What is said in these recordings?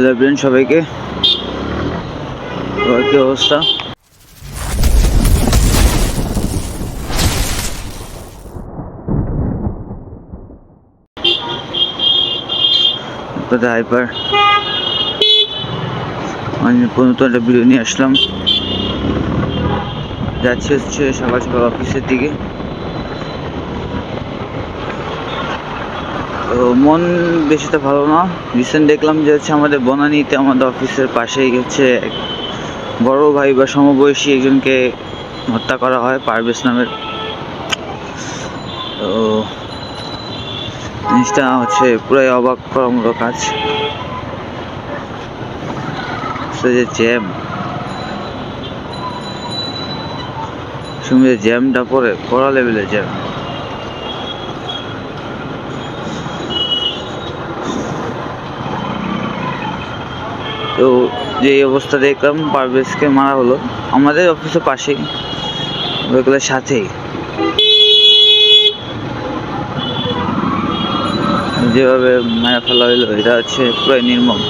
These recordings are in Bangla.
হ্যালো ব্রেন সবাইকে। কি অবস্থা? কোথায় হাইপার আমি নতুন একটা ভিডিও নিয়ে আসলাম। যাচ্ছি হচ্ছে সকাল সকাল অফিসের দিকে। মন বেশি তো ভালো না। রিসেন্ট দেখলাম যে হচ্ছে আমাদের বনানীতে আমাদের অফিসের পাশেই হচ্ছে বড় ভাই বা সমবয়সী একজনকে হত্যা করা হয়, পারভেজ নামের। তো জিনিসটা হচ্ছে পুরাই অবাক করার মতো কাজ যে জ্যাম সঙ্গে জ্যামটা পরে, কড়া লেভেলের জ্যাম তো যে অবস্থা দেখলাম পারভেজকে মারা হলো। আমাদের অফিসের পাশেই। ওইগুলোর সাথেই। যেভাবে মারা ফেলা হইল এটা হচ্ছে পুরাই নির্মম।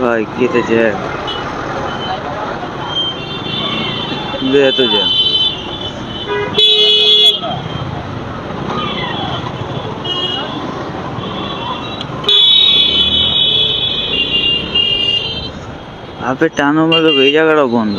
ভাই কেটে জ্যাম এত জ্যাম আপে টানো মারলো এই জায়গাটাও বন্ধ।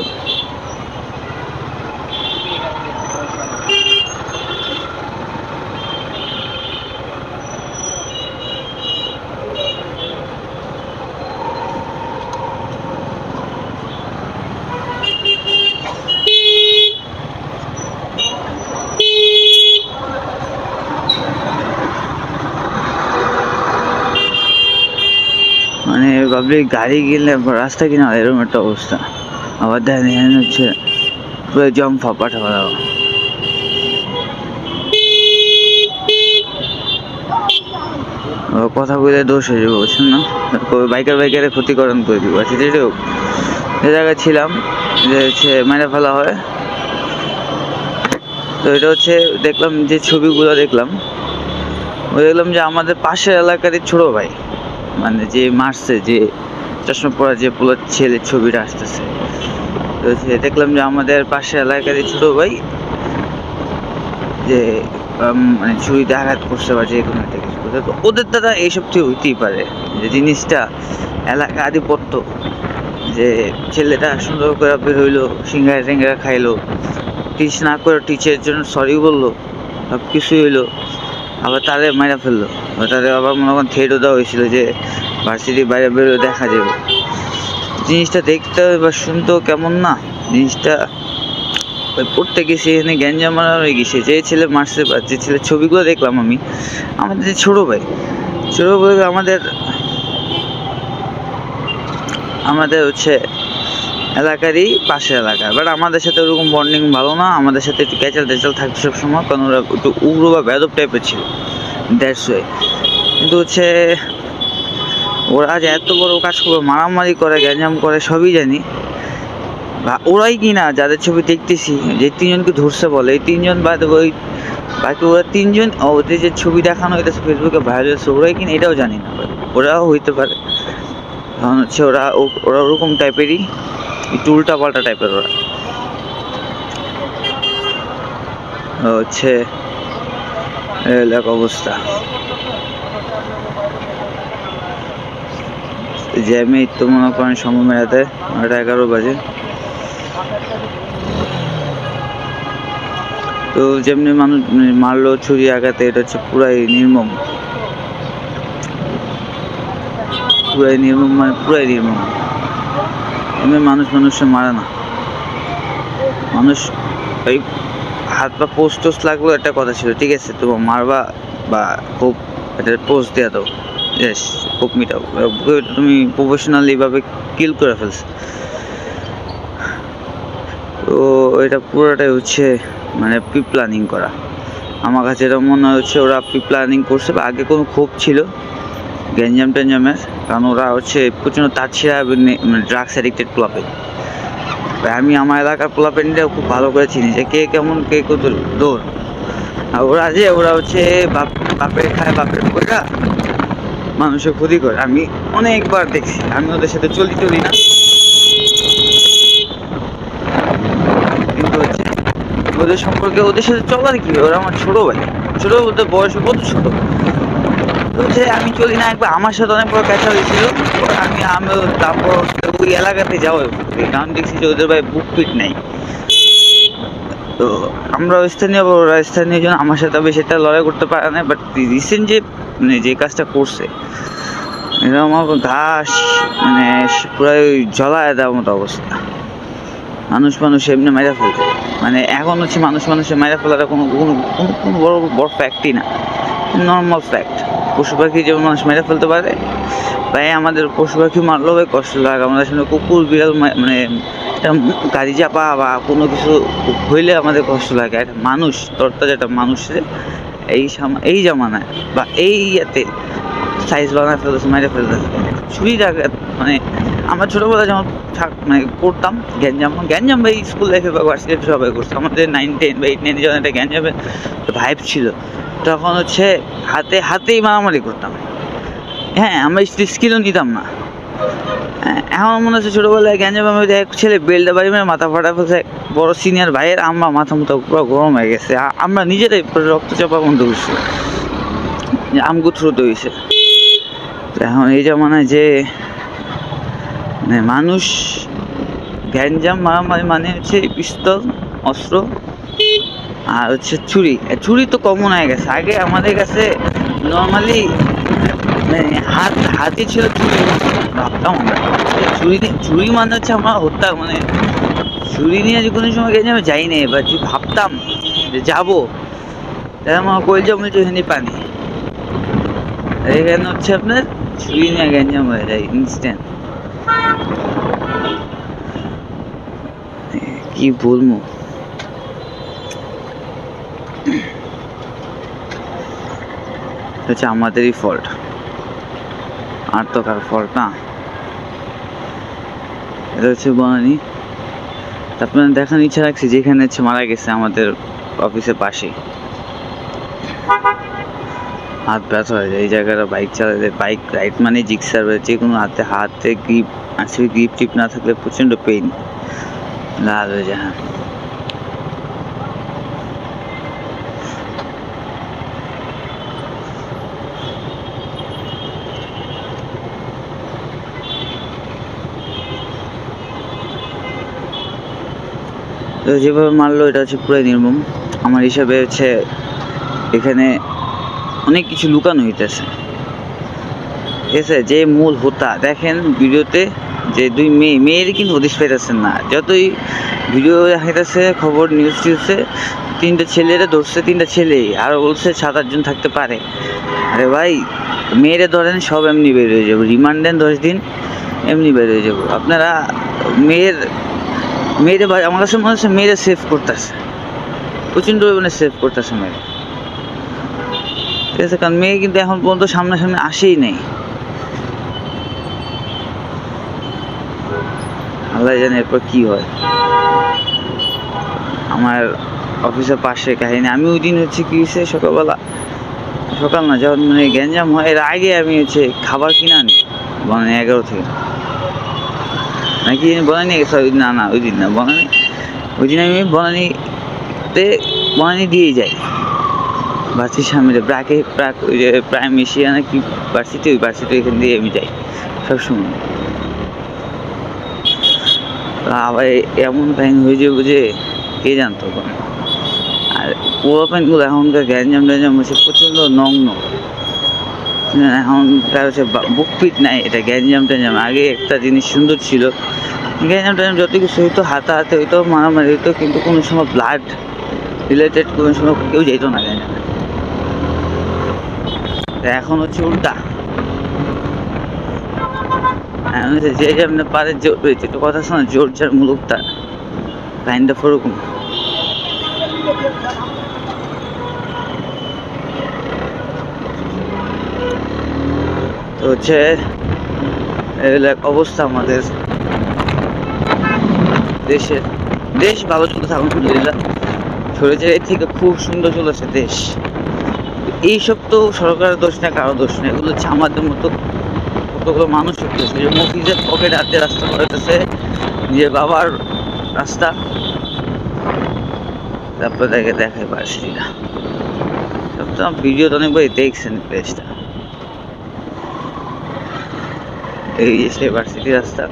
ভাবলি গাড়ি গেলে রাস্তা কিনা এরকম একটা অবস্থা। আবার দেখেন হচ্ছে পুরো জম ফাঁপা ঠাপা কথা বলে দোষ হয়ে যাবে, বুঝছেন না? বাইকার বাইকারে ক্ষতিকরণ করে দিব আচ্ছা যেটা হোক যে জায়গায় ছিলাম, যে হচ্ছে মেরে ফেলা হয়, তো এটা হচ্ছে দেখলাম যে ছবিগুলো দেখলাম। দেখলাম যে আমাদের পাশের এলাকারই ছোট ভাই। মানে যে মারছে, যে চশমা পরা যে পুরো ছেলের ছবিটা আসতেছে। তো সে দেখলাম যে আমাদের পাশে এলাকারই ছোট ভাই, যে মানে ছুরিতে আঘাত করছে বা যে কোনো একটা কিছু করছে। তো ওদের দ্বারা এইসব ঠিক হইতেই পারে। যে জিনিসটা এলাকা আধিপত্য। যে ছেলেটা সুন্দর করে বের হইল, সিঙ্গারা টিঙ্গারা খাইলো, টিচ না করে টিচের জন্য সরি বলল সব কিছুই হইল। আবার তারে মাইরা ফেলল। তাদের আবার মনে করেন থ্রেটও দেওয়া হয়েছিল যে ভার্সিটির বাইরে বেরো দেখা যাবে। জিনিসটা দেখতে বা শুনতেও কেমন না। জিনিসটা ওই পড়তে গেছি এখানে গ্যাঞ্জাম মারা হয়ে গেছে যে ছেলে মারছে বা যে ছেলের ছবিগুলো দেখলাম আমি, আমাদের যে ছোটো ভাই ছোটো ভাই আমাদের আমাদের হচ্ছে এলাকারই পাশের এলাকা। বাট আমাদের সাথে ওরকম বন্ডিং ভালো না। আমাদের সাথে একটু ক্যাচাল ট্যাচাল থাকতো সবসময়। কারণ ওরা একটু উগ্র বা বেদব টাইপের ছিল। দ্যাটস ওয়ে কিন্তু হচ্ছে, ওরা যে এত বড় কাজ করবে, মারামারি করে, গ্যাঞ্জাম করে, সবই জানি। বা ওরাই কি না যাদের ছবি দেখতেছি, যে তিনজনকে ধরছে বলে, এই তিনজন বাদ ওই বাকি ওরা তিনজন, ওদের যে ছবি দেখানো হইতেছে ফেসবুকে ভাইরাল হচ্ছে ওরাই কিনা, এটাও জানি না। ওরাও হইতে পারে। কারণ হচ্ছে ওরা ওরা ওরকম টাইপেরই একটু উল্টা পাল্টা টাইপের ওরা হচ্ছে এক অবস্থা। জ্যামে তো মনে করেন সময় মেলাতে নয়টা এগারো বাজে। তো যেমনি মানুষ মানে মারলো ছুরি আঘাতে, এটা হচ্ছে পুরাই নির্মম। পুরাই নির্মম মানে পুরাই নির্মম। এমনি মানুষ মানুষে মারে না। মানুষ এই হাত পা পোস্ট টোস্ট লাগল একটা কথা ছিল, ঠিক আছে, তো মারবা বা খুব এটা পোস্ট দেওয়া দাও। ইয়েস, খুব মিটাও। তুমি প্রফেশনালি ভাবে কিল করে ফেলছো। তো এটা পুরোটাই হচ্ছে মানে প্রি প্ল্যানিং করা। আমার কাছে এটা মনে হচ্ছে ওরা প্রি প্ল্যানিং করছে বা আগে কোনো ক্ষোভ ছিল। গ্যাঞ্জাম ট্যাঞ্জামের কারণ ওরা হচ্ছে প্রচণ্ড তাছিয়া ড্রাগস অ্যাডিক্টেড ক্লাবে আমি আমার এলাকার পোলাপেনটাও খুব ভালো করে চিনি যে কে কেমন, কে কত দৌড় আর ওরা যে, ওরা হচ্ছে বাপ, বাপের খায়, বাপের পয়সা মানুষের ক্ষতি করে। আমি অনেকবার দেখছি, আমি ওদের সাথে চলি চলি না। কিন্তু হচ্ছে ওদের সম্পর্কে ওদের সাথে চলার কি? ওরা আমার ছোট ভাই। ছোটো বলতে বয়স কত ছোট? হচ্ছে আমি চলি না। একবার আমার সাথে অনেক বড় ক্যাচা হয়েছিল। আমি আমি তারপর ওই এলাকাতে যাওয়া কারণ দেখছি যে ওদের ভাই বুক পিট নেই। তো আমরা স্থানীয় ওরা স্থানীয় জন আমার সাথে বেশি একটা লড়াই করতে পারে না বাট রিসেন্ট যে মানে যে কাজটা করছে এটা আমার ঘাস মানে পুরো জলায় দেওয়ার মতো অবস্থা। মানুষ মানুষ এমনি মেরে ফেলছে মানে এখন হচ্ছে মানুষ মানুষের মেরে ফেলাটা কোনো কোনো কোনো কোনো বড় বড় ফ্যাক্টই না। নর্মাল ফ্যাক্ট পশু পাখি যেমন মানুষ মেরে ফেলতে পারে, তাই আমাদের পশু পাখি মারলেও কষ্ট লাগে। আমাদের সামনে কুকুর, বিড়াল মানে গাড়ি চাপা বা কোনো কিছু হইলে আমাদের কষ্ট লাগে। একটা মানুষ তরতাজা একটা মানুষের, এই এই জামানায় বা এই ইয়েতে সাইজ বানায় ফেলতেছে মেরে ফেলতেছে ছুরি রাখা মানে আমরা ছোটোবেলা যেমন থাক মানে করতাম গ্যাঞ্জাম। গ্যাঞ্জাম ভাই স্কুল লাইফে বা ভার্সিটি সবাই করছে। আমাদের নাইন টেন বা এইট নাইনে যখন একটা গ্যাঞ্জামের ভাইব ছিল। তখন হচ্ছে হাতে হাতেই মারামারি করতাম। হ্যাঁ আমরা স্কিলও নিতাম না। হ্যাঁ, এখন মনে হচ্ছে ছোটোবেলায় গ্যাঞ্জাম আমি এক ছেলে বেলটা বাড়ি মেরে মাথা ফাটা ফেলছে। বড় সিনিয়র ভাইয়ের আমরা মাথা মতো পুরো গরম হয়ে গেছে। আমরা নিজেরাই রক্তচাপা বন্ধ করছি। আমগু থ্রুতে হয়েছে এখন এই জামানায় যে মানে মানুষ গ্যাঞ্জাম মারামারি মানে হচ্ছে পিস্তল, অস্ত্র আর হচ্ছে ছুরি। ছুরি তো কমন হয়ে গেছে। আগে আমাদের কাছে নর্মালি মানে হাত, হাতি ছিল ছুরি। ভাবতাম আমরা। যে ছুরি ছুরি মানে হচ্ছে আমরা হত্যা মানে ছুরি নিয়ে যে কোনো সময় গেছে আমি যাই না, এবার যদি ভাবতাম যে যাব, তাহলে আমার কলজা মলজা এখানে পানি। এখানে হচ্ছে আপনার ছুরি নিয়ে গ্যাঞ্জাম হয়ে যায় ইনস্ট্যান্ট কি বলব হচ্ছে আমাদেরই ফল্ট আর তো কার ফল্ট না এটা হচ্ছে বনানি আপনার দেখার ইচ্ছা রাখছি যেখানে হচ্ছে মারা গেছে আমাদের অফিসের পাশে হাত ব্যথা হয়ে যায়। এই জায়গাটা বাইক চালাতে বাইক রাইড মানে জিক্সার যে কোনো হাতে হাতে গ্রিপ আসলে গ্রিপ টিপ না থাকলে প্রচণ্ড পেইন লাল হয়ে যায় হ্যাঁ। তো যেভাবে মারলো, এটা হচ্ছে পুরো নির্মম। আমার হিসাবে হচ্ছে এখানে অনেক কিছু লুকানো হইতেছে। ঠিক আছে যে মূল হোতা, দেখেন ভিডিওতে যে দুই মেয়ে মেয়ের কিন্তু হদিস পাইতেছেন না। যতই ভিডিও দেখাইতেছে, খবর নিউজ টিউজে তিনটা ছেলেরা ধরছে, তিনটা ছেলে আর বলছে সাত আটজন থাকতে পারে। আরে ভাই, মেয়েরে ধরেন সব এমনি বের হয়ে যাব। রিমান্ড দেন দশ দিন, এমনি বের হয়ে যাব। আপনারা মেয়ের, মেয়েরে আমার কাছে মনে হচ্ছে মেয়েরে সেভ করতেছে। প্রচণ্ড পরিমাণে সেভ করতেছে মেয়ে ঠিক আছে, কারণ মেয়ে কিন্তু এখন পর্যন্ত সামনাসামনি আসেই নেই। আল্লাহ জানে এরপর কি হয়। আমার অফিসের পাশে কাহিনী। আমি ওই দিন হচ্ছে কি হয়েছে, সকালবেলা, সকাল না, যখন মানে গ্যাঞ্জাম হয়, এর আগে আমি হচ্ছে খাবার কিনে আনি মানে এগারো থেকে। নাকি বনানি সরি, না না, ওই দিন না, বনানি, ওই দিন আমি বনানিতে, বনানি দিয়ে যাই। ভার্সিটির সামনে প্রাক যে প্রাইম এশিয়া নাকি ভার্সিটি, ওই ভার্সিটি এখান দিয়ে আমি যাই সবসময়। আবার এমন টাইম হয়ে যাবে যে কে জানতো আর পুরো প্যান্টগুলো এখনকার গ্যাঞ্জাম ট্যাঞ্জাম হচ্ছে প্রচণ্ড নগ্ন। এখন তার হচ্ছে বুক পিট নাই, এটা গ্যাঞ্জাম ট্যাঞ্জাম। আগে একটা জিনিস সুন্দর ছিল। গ্যাঞ্জাম ট্যাঞ্জাম যত কিছু হইতো, হাতে হাতে হইতো, মারামারি হইতো, কিন্তু কোনো সময় ব্লাড রিলেটেড কোনো সময় কেউ যেত না গ্যাঞ্জামে এখন হচ্ছে উল্টা। যে যেমন পারে জোর রয়েছে তো কথা শোনা, জোর যার মুলুক তার কাইন্ড তো হচ্ছে, এগুলো অবস্থা আমাদের। দেশের দেশ ভালো চলতে থাকুন আলহামদুলিল্লাহ স্বৈরাচারী থেকে খুব সুন্দর চলেছে দেশ। এইসব তো সরকারের দোষ না কারও দোষ না। এগুলো হচ্ছে আমাদের মতো কতগুলো মানুষ হচ্ছে যে মফিজের পকেট হাতে রাস্তা করেছে যে বাবার রাস্তা। তারপরে দেখে দেখাই পারছি না তো ভিডিও তো অনেকবার দেখছেন প্লেসটা এই যে সেই ভার্সিটি রাস্তা।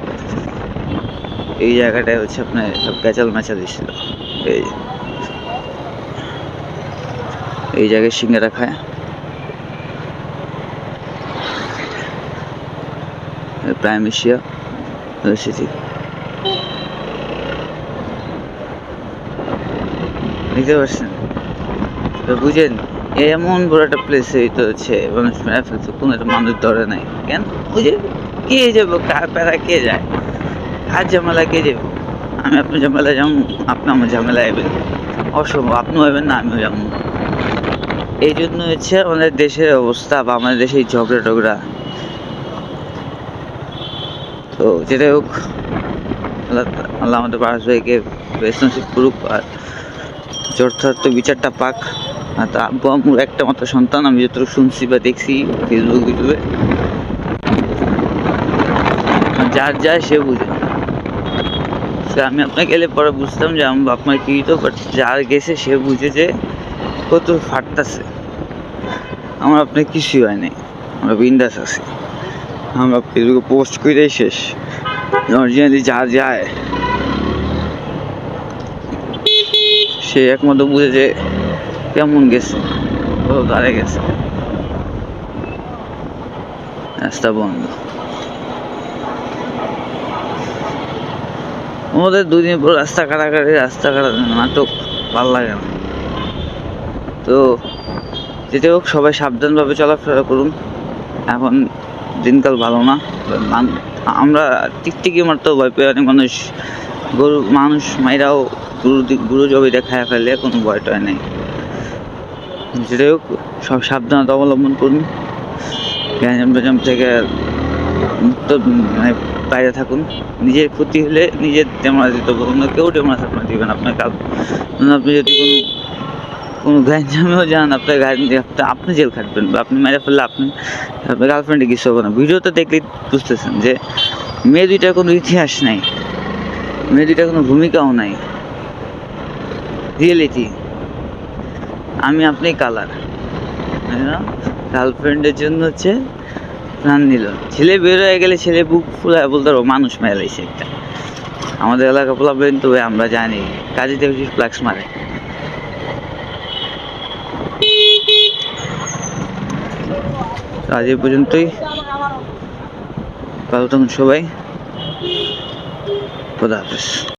এই জায়গাটায় হচ্ছে আপনার সব ক্যাচাল ম্যাচাল ছিল এই। এই জায়গায় সিঙ্গারা খায়। Prime Asia University. বুঝতে পারছেন? তো বুঝেন, এমন বড় একটা প্লেস তো হচ্ছে মানুষ কোনো একটা মানুষ ধরে নাই। কেন? বুঝে? কে যাব? কার প্যারা কে যায়? কার ঝামেলা কে যাব? আমি আপনার ঝামেলা যাব, আপনি আমার ঝামেলা আইবেন অসম্ভব, আপনিও হইবেন না, আমিও যাব। এই জন্য হচ্ছে আমাদের দেশের অবস্থা বা আমাদের দেশে ঝগড়া টগড়া তো যেটাই হোক, আল্লাহ আমাদের পারাস ভাইকে বেসনসিব করুক আর যথার্থ বিচারটা পাক। আর তা একটা মাত্র সন্তান, আমি যতটুকু শুনছি বা দেখছি ফেসবুক ইউটিউবে যার যায় সে বুঝে। আমি আপনাকে এলে পরে বুঝতাম যে আমার বাপ মার কি তো বাট যার গেছে সে বুঝে যে কত ফাটতাছে। আমার আপনার কিছুই হয় নাই। আমরা বিন্দাস আছি। আমরা ফেসবুকে পোস্ট করেই শেষ। অরিজিনালি যা যায়, সে একমাত্র বুঝে যে কেমন গেছে, কত তারে গেছে। রাস্তা বন্ধ। আমাদের দুদিন পর রাস্তা কাটাকাটি, রাস্তা কাটা নাটক ভালো লাগে না। তো যেটা হোক, সবাই সাবধানভাবে চলাফেরা করুন। এখন দিনকাল ভালো না। আমরা টিকটিকি মারতেও ভয় পেয়ে অনেক মানুষ, গরু, মানুষ, মাইরাও গুরু গুরু জবিটা খায় ফেলে কোনো ভয় টয় নেই। যেটাই হোক, সব সাবধানতা অবলম্বন করুন। গ্যাঞ্জাম ট্যাঞ্জাম থেকে মুক্ত মানে বাইরে থাকুন। নিজের ক্ষতি হলে নিজের ডেমরা দিতে বলুন না, কেউ ডেমরা আপনার দিবেন আপনার কাল আপনি যদি কোনো কোনো গ্যাঞ্জামেও যান আপনার আপনি জেল খাটবেন বা আপনি মেরে ফেললে আপনি আপনার গার্লফ্রেন্ডে কিছু হবে না। ভিডিওতে দেখলেই বুঝতেছেন যে মেয়ে দুইটার কোনো ইতিহাস নাই। মেয়ে দুইটার কোনো ভূমিকাও নাই। রিয়েলিটি আমি আপনি কালার গার্লফ্রেন্ডের জন্য হচ্ছে প্রাণ নিল। ছেলে বের হয়ে গেলে ছেলে বুক ফুলায় বলতে পারব, মানুষ মেলাইছে একটা। আমাদের এলাকা পোলাবেন তবে আমরা জানি। কাজীতে বেশি ফ্লাক্স মারে তো আজ এই পর্যন্তই। ভালো থাকুন সবাই। খোদা